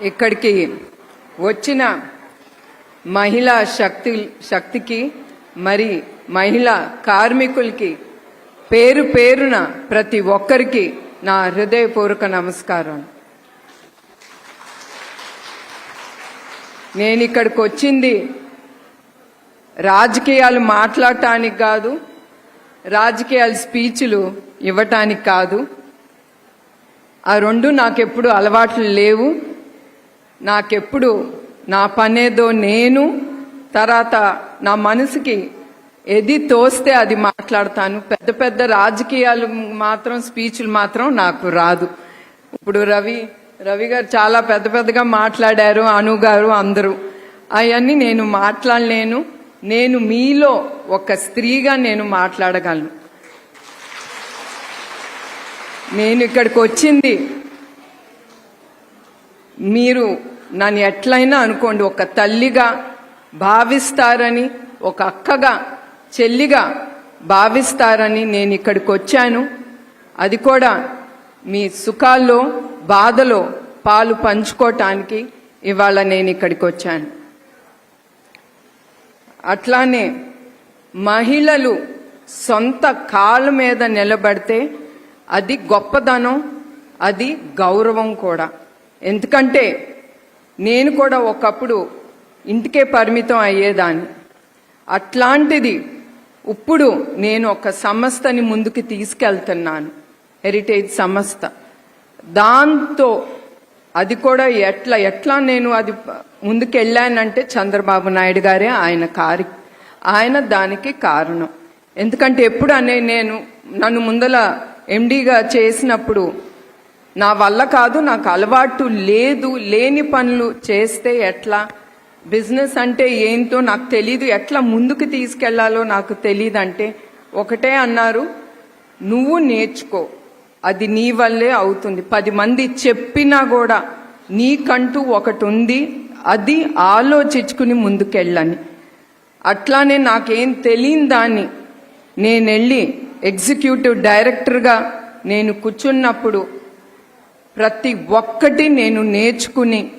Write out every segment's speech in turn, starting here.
ఇక్కడికి వచ్చిన మహిళా శక్తి శక్తికి మరి మహిళా కార్మికులకి పేరు పేరున ప్రతి ఒక్కరికి నా హృదయపూర్వక నమస్కారం. నేను ఇక్కడికి వచ్చింది రాజకీయాలు మాట్లాడటానికి కాదు రాజకీయాల స్పీచ్లు ఇవ్వటానికి కాదు. ఆ రెండు నాకెప్పుడు అలవాట్లు లేవు. నాకెప్పుడు నా పనేదో నేను తర్వాత నా మనసుకి ఏది తోస్తే అది మాట్లాడతాను. పెద్ద పెద్ద రాజకీయాలు మాత్రం స్పీచ్లు మాత్రం నాకు రాదు. ఇప్పుడు రవి రవి గారు చాలా పెద్ద పెద్దగా మాట్లాడారు అను గారు అందరూ. అవన్నీ నేను మాట్లాడలేను. నేను మీలో ఒక స్త్రీగా నేను మాట్లాడగలను. నేను ఇక్కడికి వచ్చింది మీరు నన్ను ఎట్లయినా అనుకోండి ఒక తల్లిగా భావిస్తారని ఒక అక్కగా చెల్లిగా భావిస్తారని నేను ఇక్కడికి వచ్చాను. అది కూడా మీ సుఖాల్లో బాధలో పాలు పంచుకోవటానికి ఇవాళ నేను ఇక్కడికి వచ్చాను. అట్లానే మహిళలు సొంత కాళ్ళ మీద నిలబడితే అది గొప్పదనం అది గౌరవం కూడా. ఎందుకంటే నేను కూడా ఒకప్పుడు ఇంటికే పరిమితం అయ్యేదాన్ని. అట్లాంటిది ఇప్పుడు నేను ఒక సంస్థని ముందుకు తీసుకెళ్తున్నాను. హెరిటేజ్ సంస్థ. దాంతో అది కూడా ఎట్లా ఎట్లా నేను అది ముందుకెళ్ళానంటే చంద్రబాబు నాయుడు గారే ఆయన కారి ఆయన దానికి కారణం. ఎందుకంటే ఎప్పుడు అనే నేను నన్ను ముందల ఎండీగా చేసినప్పుడు నా వల్ల కాదు నాకు అలవాటు లేదు లేని పనులు చేస్తే ఎట్లా? బిజినెస్ అంటే ఏంటో నాకు తెలీదు. ఎట్లా ముందుకు తీసుకెళ్ళాలో నాకు తెలియదు అంటే ఒకటే అన్నారు నువ్వు నేర్చుకో. అది నీ వల్లే అవుతుంది. పది మంది చెప్పినా కూడా నీకంటూ ఒకటి ఉంది అది ఆలోచించుకుని ముందుకెళ్ళని. అట్లానే నాకేం తెలియని దాన్ని నేను వెళ్ళి ఎగ్జిక్యూటివ్ డైరెక్టర్గా నేను కూర్చున్నప్పుడు ప్రతి ఒక్కటి నేను నేర్చుకుని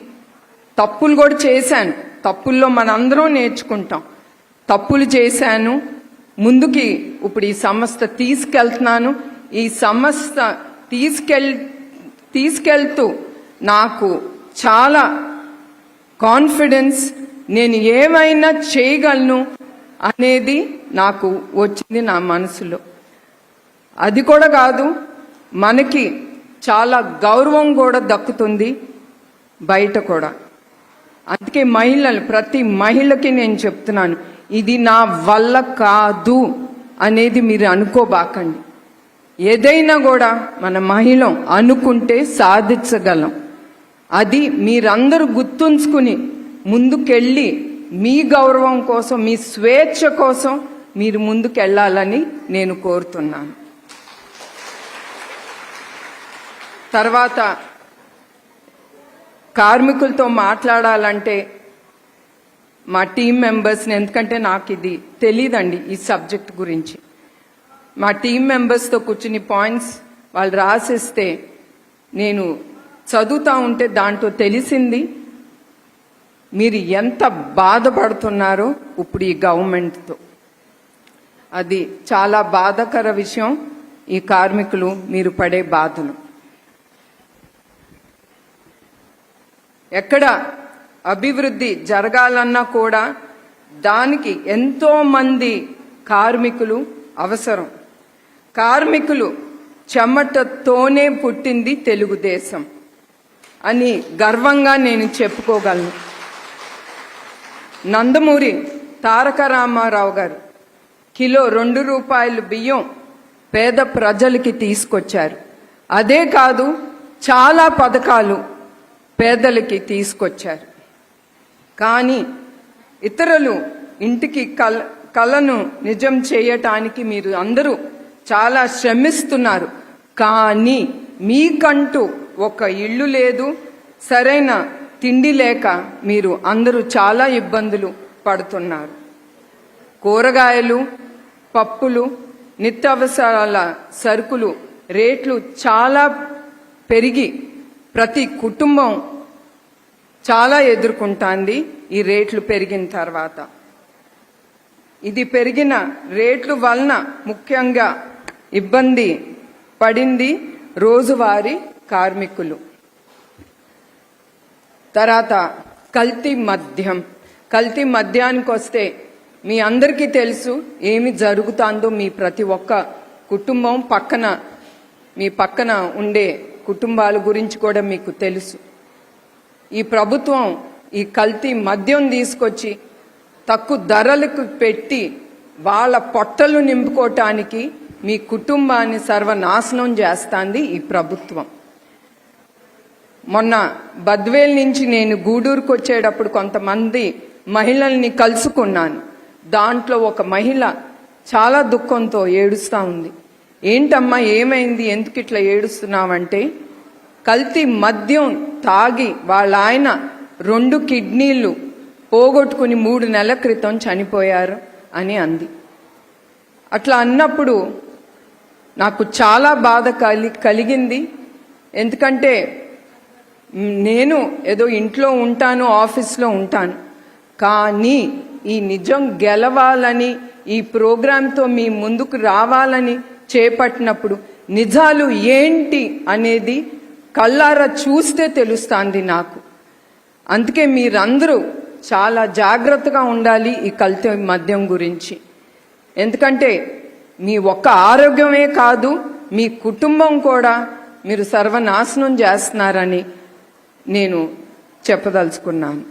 తప్పులు కూడా చేశాను. తప్పుల్లో మనందరం నేర్చుకుంటాం. తప్పులు చేశాను. ముందుకి ఇప్పుడు ఈ సంస్థ తీసుకెళ్తున్నాను. ఈ సంస్థ తీసుకెళ్ తీసుకెళ్తూ నాకు చాలా కాన్ఫిడెన్స్ నేను ఏమైనా చేయగలను అనేది నాకు వచ్చింది నా మనసులో. అది కూడా కాదు మనకి చాలా గౌరవం కూడా దక్కుతుంది బయట కూడా. అందుకే మహిళలు ప్రతి మహిళకి నేను చెప్తున్నాను ఇది నా వల్ల కాదు అనేది మీరు అనుకోబాకండి. ఏదైనా కూడా మన మహిళ అనుకుంటే సాధించగలం. అది మీరందరూ గుర్తుంచుకుని ముందుకెళ్ళి మీ గౌరవం కోసం మీ స్వేచ్ఛ కోసం మీరు ముందుకెళ్ళాలని నేను కోరుతున్నాను. తర్వాత కార్మికులతో మాట్లాడాలంటే మా టీం మెంబర్స్ని ఎందుకంటే నాకు ఇది తెలియదండి ఈ సబ్జెక్ట్ గురించి. మా టీం మెంబర్స్తో కూర్చుని పాయింట్స్ వాళ్ళు రాసిస్తే నేను చదువుతా ఉంటే దాంట్లో తెలిసింది మీరు ఎంత బాధపడుతున్నారో ఇప్పుడు ఈ గవర్నమెంట్తో అది చాలా బాధాకర విషయం ఈ కార్మికులు మీరు పడే బాధలు. ఎక్కడ అభివృద్ధి జరగాలన్నా కూడా దానికి ఎంతో మంది కార్మికులు అవసరం. కార్మికులు చెమటతోనే పుట్టింది తెలుగుదేశం అని గర్వంగా నేను చెప్పుకోగలను. నందమూరి తారక రామారావు గారు కిలో రెండు రూపాయలు బియ్యం పేద ప్రజలకి తీసుకొచ్చారు. అదే కాదు చాలా పథకాలు పేదలకి తీసుకొచ్చారు. కానీ ఇతరులు ఇంటికి కల కళను నిజం చేయటానికి మీరు అందరూ చాలా శ్రమిస్తున్నారు. కానీ మీకంటూ ఒక ఇల్లు లేదు సరైన తిండి లేక మీరు అందరూ చాలా ఇబ్బందులు పడుతున్నారు. కూరగాయలు పప్పులు నిత్యావసరాల సరుకులు రేట్లు చాలా పెరిగి ప్రతి కుటుంబం చాలా ఎదుర్కొంటాంది ఈ రేట్లు పెరిగిన తర్వాత. ఇది పెరిగిన రేట్లు వలన ముఖ్యంగా ఇబ్బంది పడింది రోజువారీ కార్మికులు. తర్వాత కల్తీ మద్యం. కల్తీ మద్యానికి వస్తే మీ అందరికీ తెలుసు ఏమి జరుగుతుందో మీ ప్రతి ఒక్క కుటుంబం పక్కన మీ పక్కన ఉండే కుటుంబాల గురించి కూడా మీకు తెలుసు. ఈ ప్రభుత్వం ఈ కల్తీ మద్యం తీసుకొచ్చి తక్కువ ధరలకు పెట్టి వాళ్ళ పొట్టలు నింపుకోవటానికి మీ కుటుంబాన్ని సర్వనాశనం చేస్తాంది ఈ ప్రభుత్వం. మొన్న బద్వేల్ నుంచి నేను గూడూరుకు వచ్చేటప్పుడు కొంతమంది మహిళల్ని కలుసుకున్నాను. దాంట్లో ఒక మహిళ చాలా దుఃఖంతో ఏడుస్తూ ఉంది. ఏంటమ్మా ఏమైంది? ఎందుకు ఇట్లా ఏడుస్తున్నావంటే కల్తీ మద్యం తాగి వాళ్ళ ఆయన రెండు కిడ్నీలు పోగొట్టుకుని మూడు నెలల క్రితం చనిపోయారు అని అంది. అట్లా అన్నప్పుడు నాకు చాలా బాధ కలి కలిగింది. ఎందుకంటే నేను ఏదో ఇంట్లో ఉంటాను ఆఫీస్లో ఉంటాను. కానీ ఈ నిజం గెలవాలని ఈ ప్రోగ్రాంతో మీ ముందుకు రావాలని చేపట్టినప్పుడు నిజాలు ఏంటి అనేది కళ్ళారా చూస్తే తెలుస్తుంది నాకు. అందుకే మీరందరూ చాలా జాగ్రత్తగా ఉండాలి ఈ కల్తీ మద్యం గురించి. ఎందుకంటే మీ ఒక్క ఆరోగ్యమే కాదు మీ కుటుంబం కూడా మీరు సర్వనాశనం చేస్తున్నారని నేను చెప్పదలుచుకున్నాను.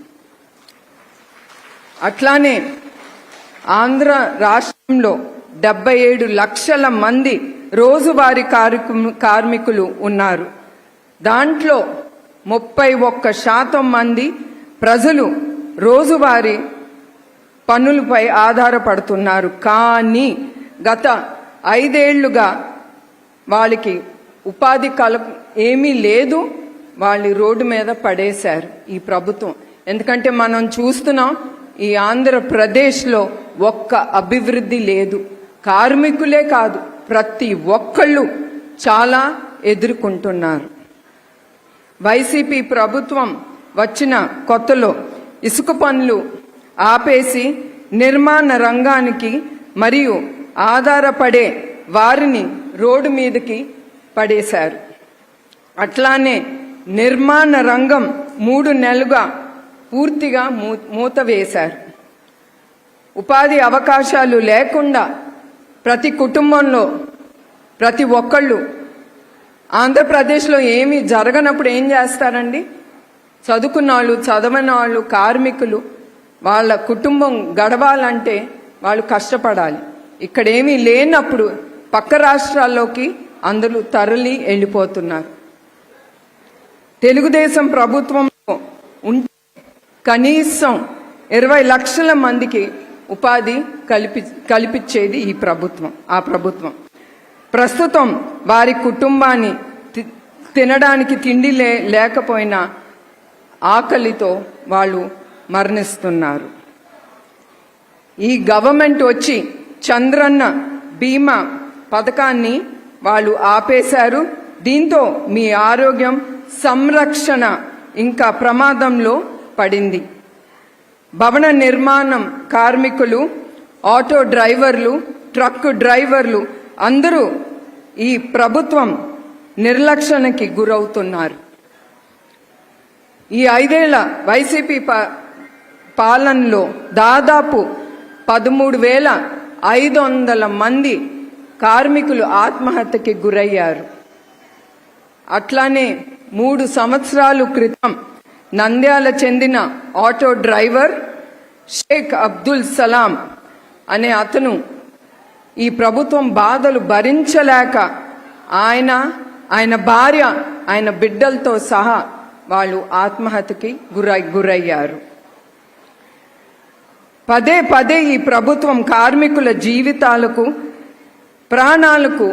అట్లానే ఆంధ్ర రాష్ట్రంలో డెబ్బై ఏడు లక్షల మంది రోజువారీ కార్మికులు ఉన్నారు. దాంట్లో ముప్పై ఒక్క శాతం మంది ప్రజలు రోజువారీ పన్నులపై ఆధారపడుతున్నారు. కానీ గత ఐదేళ్ళుగా వాళ్ళకి ఉపాధి కల ఏమీ లేదు. వాళ్ళు రోడ్డు మీద పడేశారు ఈ ప్రభుత్వం. ఎందుకంటే మనం చూస్తున్నాం ఈ ఆంధ్రప్రదేశ్లో ఒక్క అభివృద్ధి లేదు. కార్మికులే కాదు ప్రతి ఒక్కళ్ళు చాలా ఎదుర్కొంటున్నారు. వైసీపీ ప్రభుత్వం వచ్చిన కొత్తలో ఇసుక పనులు ఆపేసి నిర్మాణ రంగానికి మరియు ఆధారపడే వారిని రోడ్డు మీదకి పడేశారు. అట్లానే నిర్మాణ రంగం మూడు నెలలుగా పూర్తిగా మూ- మూత వేశారు. ఉపాధి అవకాశాలు లేకుండా ప్రతి కుటుంబంలో ప్రతి ఒక్కళ్ళు ఆంధ్రప్రదేశ్లో ఏమీ జరగనప్పుడు ఏం చేస్తారండి? చదువుకున్న వాళ్ళు చదవని వాళ్ళు కార్మికులు వాళ్ళ కుటుంబం గడవాలంటే వాళ్ళు కష్టపడాలి. ఇక్కడేమీ లేనప్పుడు పక్క రాష్ట్రాల్లోకి అందరూ తరలి వెళ్ళిపోతున్నారు. తెలుగుదేశం ప్రభుత్వంలో ఉంటే కనీసం ఇరవై లక్షల మందికి ఉపాధి కల్పి కల్పించేది ఈ ప్రభుత్వం ఆ ప్రభుత్వం. ప్రస్తుతం వారి కుటుంబాన్ని తి- తినడానికి తిండి లే లేకపోయినా ఆకలితో వాళ్ళు మరణిస్తున్నారు. ఈ గవర్నమెంట్ వచ్చి చంద్రన్న బీమా పథకాన్ని వాళ్ళు ఆపేశారు. దీంతో మీ ఆరోగ్యం సంరక్షణ ఇంకా ప్రమాదంలో పడింది. భవన నిర్మాణం కార్మికులు ఆటో డ్రైవర్లు ట్రక్ డ్రైవర్లు అందరూ ఈ ప్రభుత్వం నిర్లక్ష్యానికి గురవుతున్నారు. ఈ ఐదేళ్ళ వైసీపీ పాలనలో దాదాపు పదమూడు వేల ఐదు వందల మంది కార్మికులు ఆత్మహత్యకి గురయ్యారు. అట్లానే మూడు సంవత్సరాలు క్రితం నంద్యాల చెందిన ఆటో డ్రైవర్ షేక్ అబ్దుల్ సలాం అనే అతను ఈ ప్రభుత్వం బాధలు భరించలేక ఆయన ఆయన భార్య ఆయన బిడ్డలతో సహా వాళ్ళు ఆత్మహత్యకి గురై గురయ్యారు. పదే పదే ఈ ప్రభుత్వం కార్మికుల జీవితాలకు ప్రాణాలకు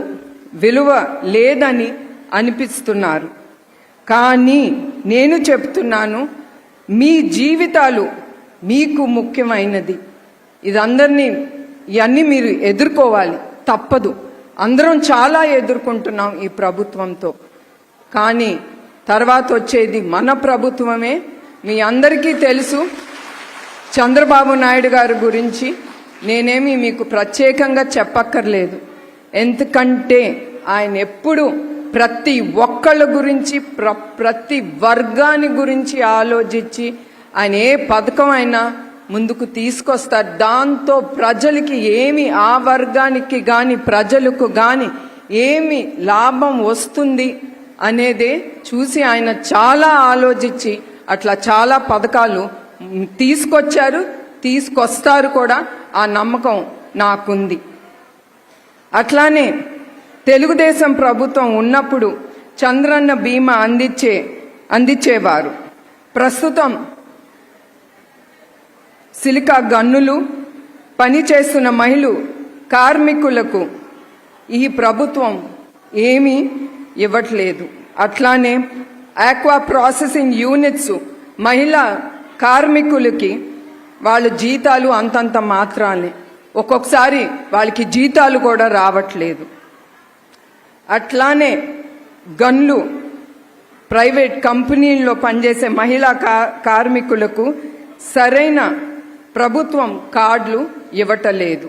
విలువ లేదని అనిపిస్తున్నారు. కానీ నేను చెప్తున్నాను మీ జీవితాలు మీకు ముఖ్యమైనది. ఇదందరినీ ఇవన్నీ మీరు ఎదుర్కోవాలి. తప్పదు. అందరం చాలా ఎదుర్కొంటున్నాం ఈ ప్రభుత్వంతో. కానీ తర్వాత వచ్చేది మన ప్రభుత్వమే. మీ అందరికీ తెలుసు. చంద్రబాబు నాయుడు గారి గురించి నేనేమి మీకు ప్రత్యేకంగా చెప్పక్కర్లేదు. ఎందుకంటే ఆయన ఎప్పుడు ప్రతి ఒక్కళ్ళ గురించి ప్ర ప్రతి వర్గాని గురించి ఆలోచించి ఆయన ఏ పథకం అయినా ముందుకు తీసుకొస్తారు దాంతో ప్రజలకి ఏమి ఆ వర్గానికి కానీ ప్రజలకు కానీ ఏమి లాభం వస్తుంది అనేదే చూసి ఆయన చాలా ఆలోచించి అట్లా చాలా పథకాలు తీసుకొచ్చారు తీసుకొస్తారు కూడా. ఆ నమ్మకం నాకుంది. అట్లానే తెలుగుదేశం ప్రభుత్వం ఉన్నప్పుడు చంద్రన్న బీమా అందించే అందించేవారు. ప్రస్తుతం సిలికా గన్నులు పనిచేస్తున్న మహిళలు కార్మికులకు ఈ ప్రభుత్వం ఏమీ ఇవ్వట్లేదు. అట్లానే ఆక్వా ప్రాసెసింగ్ యూనిట్స్ మహిళా కార్మికులకి వాళ్ళ జీతాలు అంతంత మాత్రాలే. ఒక్కొక్కసారి వాళ్ళకి జీతాలు కూడా రావట్లేదు. అట్లానే గన్లు ప్రైవేట్ కంపెనీల్లో పనిచేసే మహిళా కా- కార్మికులకు సరైన ప్రభుత్వం కార్డులు ఇవ్వటలేదు.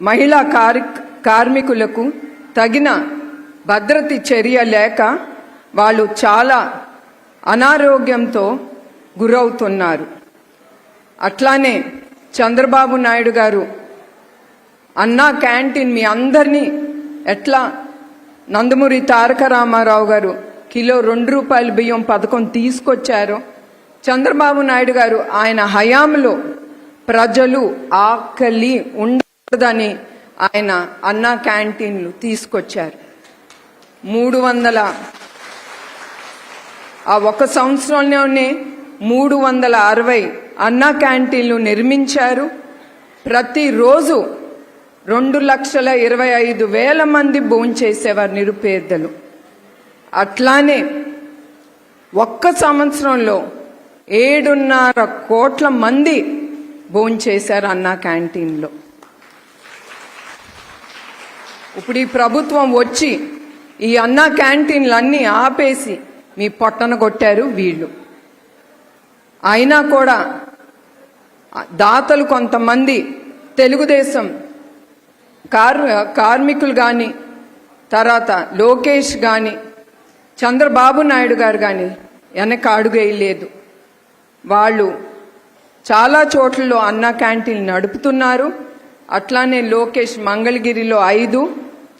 మహిళా కార్ కార్మికులకు తగిన భద్రత చర్య లేక వాళ్ళు చాలా అనారోగ్యంతో గురవుతున్నారు. అట్లానే చంద్రబాబు నాయుడు గారు అన్నా క్యాంటీన్ మీ అందరినీ ఎట్లా నందమూరి తారక రామారావు గారు కిలో రెండు రూపాయల బియ్యం పథకం తీసుకొచ్చారో చంద్రబాబు నాయుడు గారు ఆయన హయాంలో ప్రజలు ఆకలి ఉండదని ఆయన అన్నా క్యాంటీన్లు తీసుకొచ్చారు. మూడు వందల ఆ ఒక సంవత్సరంలోనే మూడు వందల అరవై అన్నా క్యాంటీన్లు నిర్మించారు. ప్రతిరోజు రెండు లక్షల ఇరవై ఐదు వేల మంది భోంచేసేవారు నిరుపేదలు. అట్లానే ఒక్క సంవత్సరంలో ఏడున్నర కోట్ల మంది భోంచేశారు అన్నా క్యాంటీన్లో. ఇప్పుడు ఈ ప్రభుత్వం వచ్చి ఈ అన్నా క్యాంటీన్లు అన్నీ ఆపేసి మీ పొట్టన కొట్టారు వీళ్ళు. అయినా కూడా దాతలు కొంతమంది తెలుగుదేశం కార్ కార్మికులు కానీ తర్వాత లోకేష్ కానీ చంద్రబాబు నాయుడు గారు కానీ వెనక అడుగేయలేదు. వాళ్ళు చాలా చోట్లలో అన్న క్యాంటీన్ నడుపుతున్నారు. అట్లానే లోకేష్ మంగళగిరిలో ఐదు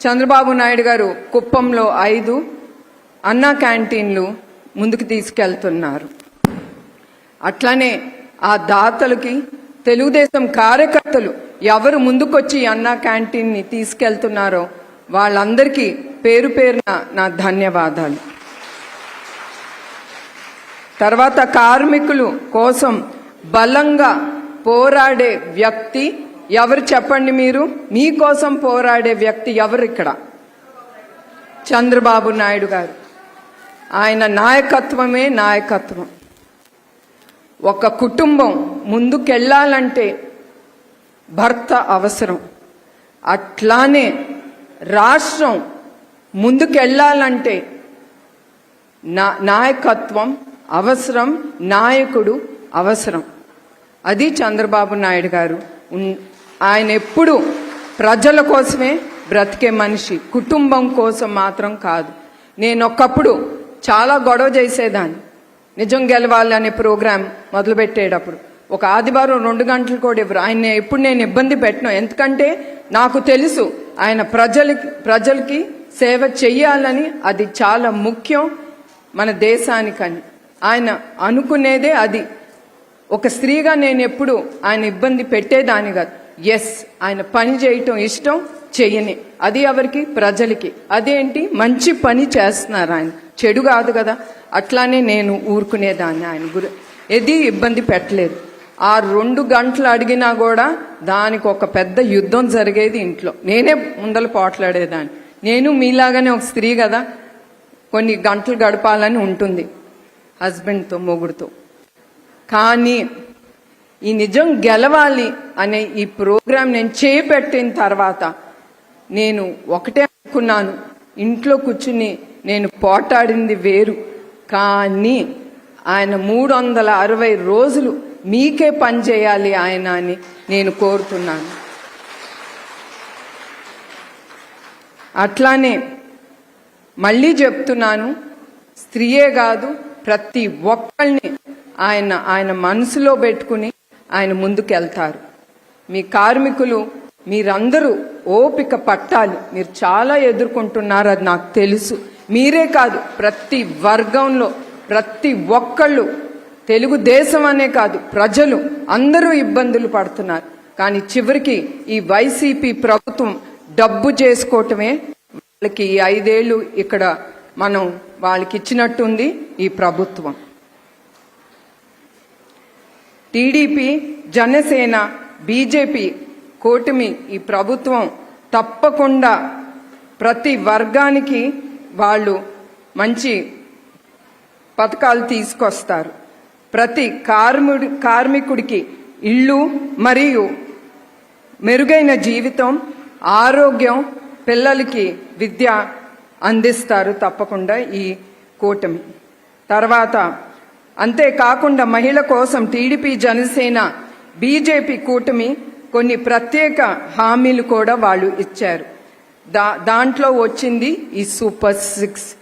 చంద్రబాబు నాయుడు గారు కుప్పంలో ఐదు అన్న క్యాంటీన్లు ముందుకు తీసుకెళ్తున్నారు. అట్లానే ఆ దాతలకి తెలుగుదేశం కార్యకర్తలు ఎవరు ముందుకొచ్చి అన్న క్యాంటీన్ని తీసుకెళ్తున్నారో వాళ్ళందరికీ పేరు పేరున నా ధన్యవాదాలు. తర్వాత కార్మికులు కోసం బలంగా పోరాడే వ్యక్తి ఎవరు చెప్పండి మీరు? మీకోసం పోరాడే వ్యక్తి ఎవరు ఇక్కడ? చంద్రబాబు నాయుడు గారు. ఆయన నాయకత్వమే నాయకత్వం. ఒక కుటుంబం ముందుకెళ్ళాలంటే భర్త అవసరం. అట్లానే రాష్ట్రం ముందుకెళ్ళాలంటే నా నాయకత్వం అవసరం నాయకుడు అవసరం. అది చంద్రబాబు నాయుడు గారు. ఆయన ఎప్పుడు ప్రజల కోసమే బ్రతికే మనిషి కుటుంబం కోసం మాత్రం కాదు. నేను ఒకప్పుడు చాలా గొడవ చేసేదాన్ని. నిజం గెలవాలి అనే ప్రోగ్రాం మొదలుపెట్టేటప్పుడు. ఒక ఆదివారం రెండు గంటలు కూడా ఇవ్వరు. ఆయన ఎప్పుడు నేను ఇబ్బంది పెట్టను. ఎందుకంటే నాకు తెలుసు ఆయన ప్రజలకి ప్రజలకి సేవ చెయ్యాలని అది చాలా ముఖ్యం మన దేశానికని. ఆయన అనుకునేదే అది. ఒక స్త్రీగా నేను ఎప్పుడు ఆయన ఇబ్బంది పెట్టేదాని కాదు. ఎస్ ఆయన పని చేయటం ఇష్టం చెయ్యని. అది ఎవరికి? ప్రజలకి. అదేంటి? మంచి పని చేస్తున్నారు ఆయన. చెడు కాదు కదా. అట్లానే నేను ఊరుకునేదాన్ని ఆయన గురి. ఏది ఇబ్బంది పెట్టలేదు. ఆ రెండు గంటలు అడిగినా కూడా దానికి ఒక పెద్ద యుద్ధం జరిగేది ఇంట్లో. నేనే ముందల పోట్లాడేదాన్ని. నేను మీలాగానే ఒక స్త్రీ కదా. కొన్ని గంటలు గడపాలని ఉంటుంది. హస్బెండ్తో మొగుడుతో. కానీ ఈ నిజం గెలవాలి అనే ఈ ప్రోగ్రాం నేను చేపట్టిన తర్వాత నేను ఒకటే అనుకున్నాను. ఇంట్లో కూర్చుని నేను పోటాడింది వేరు. కానీ ఆయన మూడు వందల అరవై రోజులు మీకే పని చేయాలి ఆయన అని నేను కోరుతున్నాను. అట్లానే మళ్ళీ చెప్తున్నాను స్త్రీయే కాదు ప్రతి ఒక్కళ్ళని ఆయన ఆయన మనసులో పెట్టుకుని ఆయన ముందుకెళ్తారు. మీ కార్మికులు మీరందరూ ఓపిక పట్టాలి. మీరు చాలా ఎదుర్కొంటున్నారు అది నాకు తెలుసు. మీరే కాదు ప్రతి వర్గంలో ప్రతి ఒక్కళ్ళు తెలుగుదేశం అనే కాదు ప్రజలు అందరూ ఇబ్బందులు పడుతున్నారు. కానీ చివరికి ఈ వైసీపీ ప్రభుత్వం డబ్బు చేసుకోవటమే వాళ్ళకి ఈ ఐదేళ్ళు ఇక్కడ మనం వాళ్ళకి ఇచ్చినట్టుంది ఈ ప్రభుత్వం. టీడీపీ జనసేన బీజేపీ కూటమి ఈ ప్రభుత్వం తప్పకుండా ప్రతి వర్గానికి వాళ్ళు మంచి పథకాలు తీసుకొస్తారు. ప్రతి కార్మిడి కార్మికుడికి ఇల్లు మరియు మెరుగైన జీవితం ఆరోగ్యం పిల్లలకి విద్య అందిస్తారు తప్పకుండా ఈ కూటమి. తర్వాత అంతేకాకుండా మహిళ కోసం టీడీపీ జనసేన బీజేపీ కూటమి కొన్ని ప్రత్యేక హామీలు కూడా వాళ్ళు ఇచ్చారు. దా దాంట్లో వచ్చింది ఈ సూపర్ సిక్స్.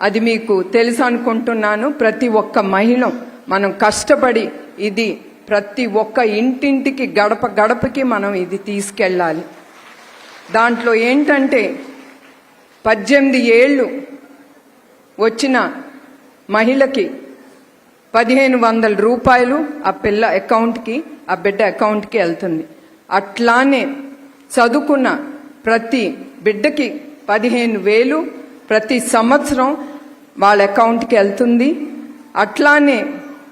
అది మీకు తెలుసు అనుకుంటున్నాను ప్రతి ఒక్క మహిళ మనం కష్టపడి ఇది ప్రతి ఒక్క ఇంటింటికి గడప గడపకి మనం ఇది తీసుకెళ్ళాలి. దాంట్లో ఏంటంటే పద్దెనిమిది ఏళ్ళు వచ్చిన మహిళకి పదిహేను వందల రూపాయలు ఆ పిల్ల అకౌంట్కి ఆ బిడ్డ అకౌంట్కి వెళ్తుంది. అట్లానే చదువుకున్న ప్రతి బిడ్డకి పదిహేను వేలు ప్రతి సంవత్సరం వాళ్ళ అకౌంట్కి వెళ్తుంది. అట్లానే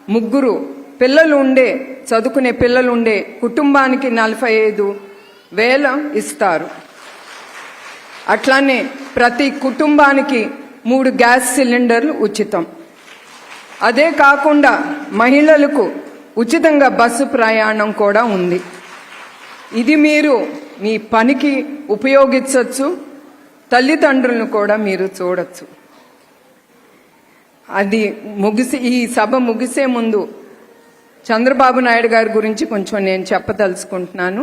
ముగ్గురు పిల్లలు ఉండే చదువుకునే పిల్లలు ఉండే కుటుంబానికి నలభై ఐదు వేల ఇస్తారు. అట్లానే ప్రతి కుటుంబానికి మూడు గ్యాస్ సిలిండర్లు ఉచితం. అదే కాకుండా మహిళలకు ఉచితంగా బస్సు ప్రయాణం కూడా ఉంది. ఇది మీరు మీ పనికి ఉపయోగించవచ్చు తల్లిదండ్రులను కూడా మీరు చూడొచ్చు. అది ముగిసి ఈ సభ ముగిసే ముందు చంద్రబాబు నాయుడు గారి గురించి కొంచెం నేను చెప్పదలుచుకుంటున్నాను.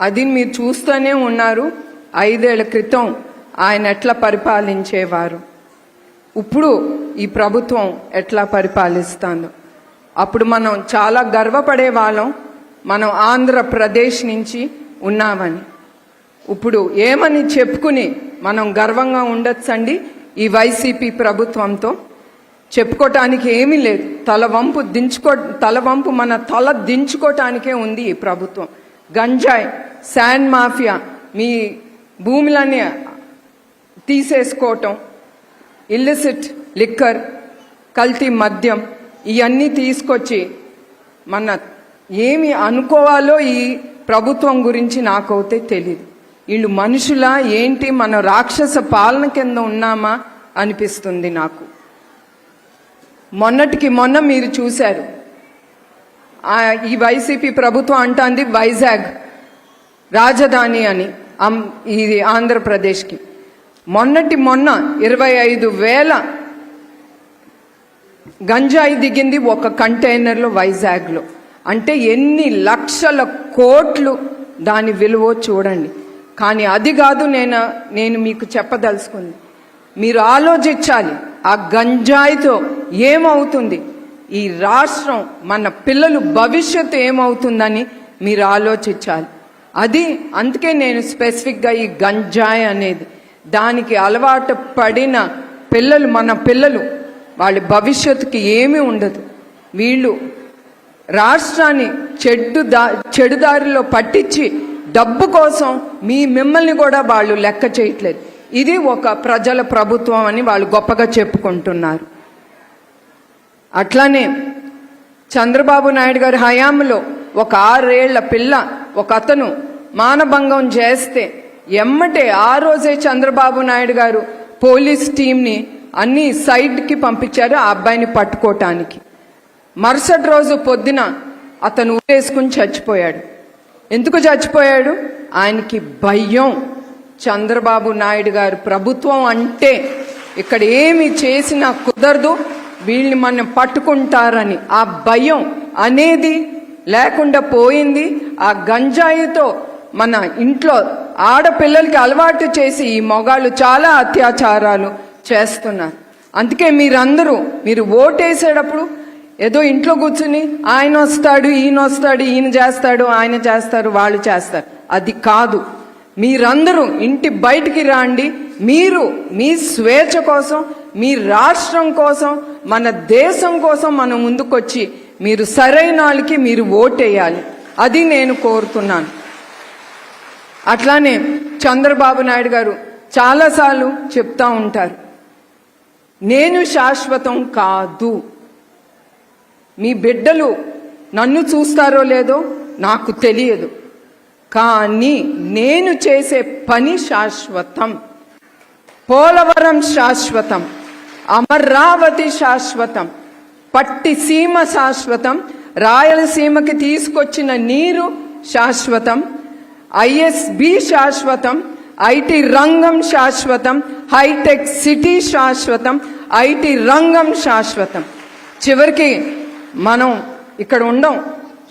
అది మీరు చూస్తూనే ఉన్నారు. ఐదేళ్ళ క్రితం ఆయన ఎట్లా పరిపాలించేవారు? ఇప్పుడు ఈ ప్రభుత్వం ఎట్లా పరిపాలిస్తాను అప్పుడు మనం చాలా గర్వపడే వాళ్ళం మనం ఆంధ్రప్రదేశ్ నుంచి ఉన్నామని. ఇప్పుడు ఏమని చెప్పుకుని మనం గర్వంగా ఉండొచ్చండి ఈ వైసీపీ ప్రభుత్వంతో? చెప్పుకోవటానికి ఏమీ లేదు. తల వంపు దించుకో తల వంపు మన తల దించుకోవటానికే ఉంది ఈ ప్రభుత్వం. గంజాయి శాండ్ మాఫియా మీ భూములన్నీ తీసేసుకోవటం ఇల్లిసిట్ లిక్కర్ కల్తీ మద్యం ఇవన్నీ తీసుకొచ్చి మన ఏమి అనుకోవాలో ఈ ప్రభుత్వం గురించి నాకైతే తెలియదు వీళ్ళు మనుషుల ఏంటి మన రాక్షస పాలన కింద ఉన్నామా అనిపిస్తుంది నాకు. మొన్నటికి మొన్న మీరు చూశారు. ఈ వైసీపీ ప్రభుత్వం అంటుంది వైజాగ్ రాజధాని అని. ఇది ఆంధ్రప్రదేశ్కి. మొన్నటి మొన్న ఇరవై ఐదు వేల గంజాయి దిగింది ఒక కంటైనర్లో వైజాగ్లో. అంటే ఎన్ని లక్షల కోట్లు దాని విలువ చూడండి. కానీ అది కాదు నేను నేను మీకు చెప్పదలుచుకుంది. మీరు ఆలోచించాలి ఆ గంజాయితో ఏమవుతుంది? ఈ రాష్ట్రం మన పిల్లలు భవిష్యత్తు ఏమవుతుందని మీరు ఆలోచించాలి. అది అందుకే నేను స్పెసిఫిక్గా ఈ గంజాయి అనేది దానికి అలవాటు పడిన పిల్లలు మన పిల్లలు వాళ్ళ భవిష్యత్తుకి ఏమీ ఉండదు. వీళ్ళు రాష్ట్రాన్ని చెడ్డు దా చెడు దారిలో పట్టించి డబ్బు కోసం మీ మిమ్మల్ని కూడా వాళ్ళు లెక్క చేయట్లేదు. ఇది ఒక ప్రజల ప్రభుత్వం అని వాళ్ళు గొప్పగా చెప్పుకుంటున్నారు. అట్లానే చంద్రబాబు నాయుడు గారి హయాంలో ఒక ఆరేళ్ళ పిల్ల ఒక అతను మానభంగం చేస్తే ఎమ్మటే ఆ రోజే చంద్రబాబు నాయుడు గారు పోలీస్ టీంని అన్ని సైడ్కి పంపించారు ఆ అబ్బాయిని పట్టుకోవటానికి మరుసటి రోజు పొద్దున అతను ఊరేసుకుని చచ్చిపోయాడు. ఎందుకు చచ్చిపోయాడు? ఆయనకి భయం. చంద్రబాబు నాయుడు గారు ప్రభుత్వం అంటే ఇక్కడ ఏమి చేసినా కుదరదు. వీళ్ళని మనం పట్టుకుంటారని. ఆ భయం అనేది లేకుండా పోయింది. ఆ గంజాయితో మన ఇంట్లో ఆడపిల్లలకి అలవాటు చేసి ఈ మొగాళ్ళు చాలా అత్యాచారాలు చేస్తున్నారు. అందుకే మీరందరూ మీరు ఓటేసేటప్పుడు ఏదో ఇంట్లో కూర్చుని ఆయన వస్తాడు ఈయన వస్తాడు ఈయన చేస్తాడు ఆయన చేస్తారు వాళ్ళు చేస్తారు. అది కాదు. మీరందరూ ఇంటి బయటికి రాండి. మీరు మీ స్వేచ్ఛ కోసం మీ రాష్ట్రం కోసం మన దేశం కోసం మనం ముందుకొచ్చి మీరు సరైన వాళ్ళకి మీరు ఓటేయాలి. అది నేను కోరుతున్నాను. అట్లానే చంద్రబాబు నాయుడు గారు చాలాసార్లు చెప్తా ఉంటారు. నేను శాశ్వతం కాదు. మీ బిడ్డలు నన్ను చూస్తారో లేదో నాకు తెలియదు. కానీ నేను చేసే పని శాశ్వతం. పోలవరం శాశ్వతం. అమరావతి శాశ్వతం. పట్టిసీమ శాశ్వతం రాయలసీమకి తీసుకొచ్చిన నీరు శాశ్వతం ఐఎస్బి శాశ్వతం ఐటీ రంగం శాశ్వతం హైటెక్ సిటీ శాశ్వతం ఐటీ రంగం శాశ్వతం. చివరికి మనం ఇక్కడ ఉండం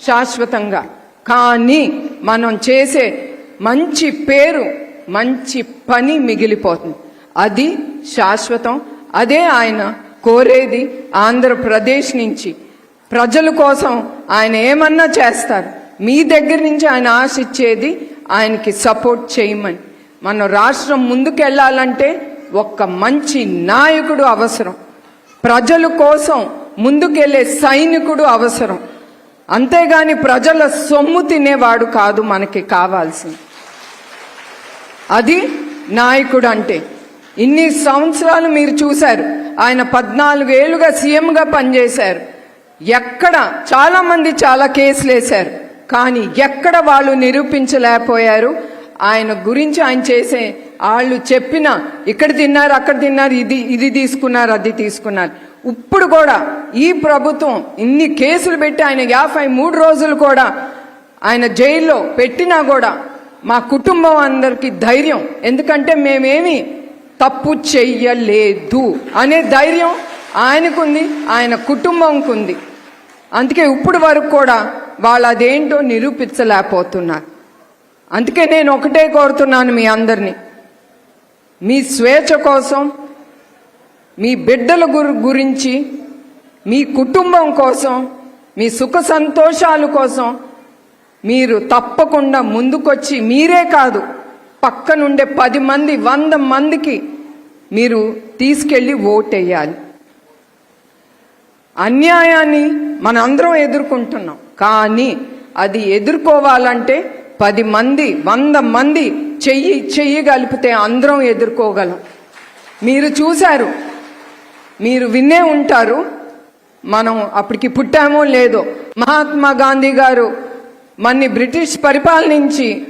శాశ్వతంగా. కానీ మనం చేసే మంచి పేరు మంచి పని మిగిలిపోతుంది. అది శాశ్వతం. అదే ఆయన కోరేది ఆంధ్రప్రదేశ్ నుంచి. ప్రజల కోసం ఆయన ఏమన్నా చేస్తారు? మీ దగ్గర నుంచి ఆయన ఆశిచ్చేది ఆయనకి సపోర్ట్ చేయమని. మన రాష్ట్రం ముందుకెళ్ళాలంటే ఒక్క మంచి నాయకుడు అవసరం. ప్రజల కోసం ముందుకెళ్ళే సైనికుడు అవసరం. అంతేగాని ప్రజల సొమ్ము తినేవాడు కాదు మనకి కావాల్సింది. అది నాయకుడు అంటే. ఇన్ని సంవత్సరాలు మీరు చూశారు. ఆయన పద్నాలుగేళ్ళుగా సీఎంగా పనిచేశారు. ఎక్కడ చాలా మంది చాలా కేసులు వేశారు. కానీ ఎక్కడ వాళ్ళు నిరూపించలేకపోయారు. ఆయన గురించి ఆయన చేసే వాళ్ళు చెప్పిన ఇక్కడ తిన్నారు అక్కడ తిన్నారు ఇది ఇది తీసుకున్నారు అది తీసుకున్నారు. ఇప్పుడు కూడా ఈ ప్రభుత్వం ఇన్ని కేసులు పెట్టి ఆయన యాభై మూడు రోజులు కూడా ఆయన జైల్లో పెట్టినా కూడా మా కుటుంబం అందరికి ధైర్యం. ఎందుకంటే మేమేమి తప్పు చెయ్యలేదు అనే ధైర్యం ఆయనకుంది ఆయన కుటుంబంకు ఉంది అందుకే ఇప్పుడు వరకు కూడా వాళ్ళు అదేంటో నిరూపించలేకపోతున్నారు. అందుకే నేను ఒకటే కోరుతున్నాను మీ అందరినీ. మీ స్వేచ్ఛ కోసం మీ బిడ్డల గురి గురించి మీ కుటుంబం కోసం మీ సుఖ సంతోషాల కోసం మీరు తప్పకుండా ముందుకొచ్చి మీరే కాదు పక్కనుండే పది మంది వంద మందికి మీరు తీసుకెళ్ళి ఓటేయాలి. అన్యాయాన్ని మనందరం ఎదుర్కొంటున్నాం. కానీ అది ఎదుర్కోవాలంటే పది మంది వంద మంది చెయ్యి చెయ్యి కలిపితే అందరం ఎదుర్కోగలం. మీరు చూశారు మీరు వినే ఉంటారు మనం అప్పటికి పుట్టామో లేదో. మహాత్మా గాంధీ గారు మన్ని బ్రిటిష్ పరిపాలనించి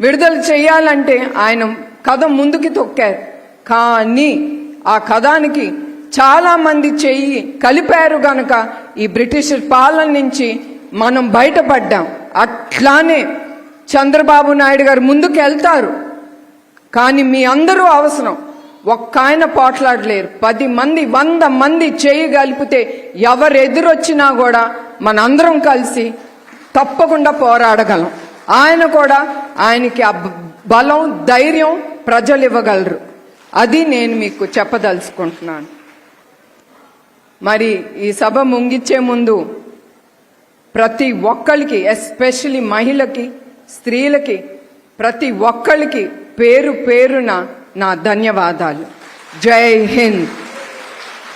విడుదల చేయాలంటే ఆయన కథ ముందుకి తొక్కారు. కానీ ఆ కథానికి చాలా మంది చెయ్యి కలిపారు గనక ఈ బ్రిటిష్ పాలన నుంచి మనం బయటపడ్డాం. అట్లానే చంద్రబాబు నాయుడు గారు ముందుకు వెళ్తారు. కానీ మీ అందరూ అవసరం. ఒక్క ఆయన పోట్లాడలేరు. పది మంది వంద మంది చేయి కలిపితే ఎవరు ఎదురొచ్చినా కూడా మనందరం కలిసి తప్పకుండా పోరాడగలం. ఆయన కూడా ఆయనకి ఆ బలం ధైర్యం ప్రజలు ఇవ్వగలరు అది నేను మీకు చెప్పదలుచుకుంటున్నాను. మరి ఈ సభ ముంగిచ్చే ముందు ప్రతి ఒక్కరికి ఎస్పెషలీ మహిళకి స్త్రీలకి ప్రతి ఒక్కరికి పేరు పేరున నా ధన్యవాదాలు. జై హింద్.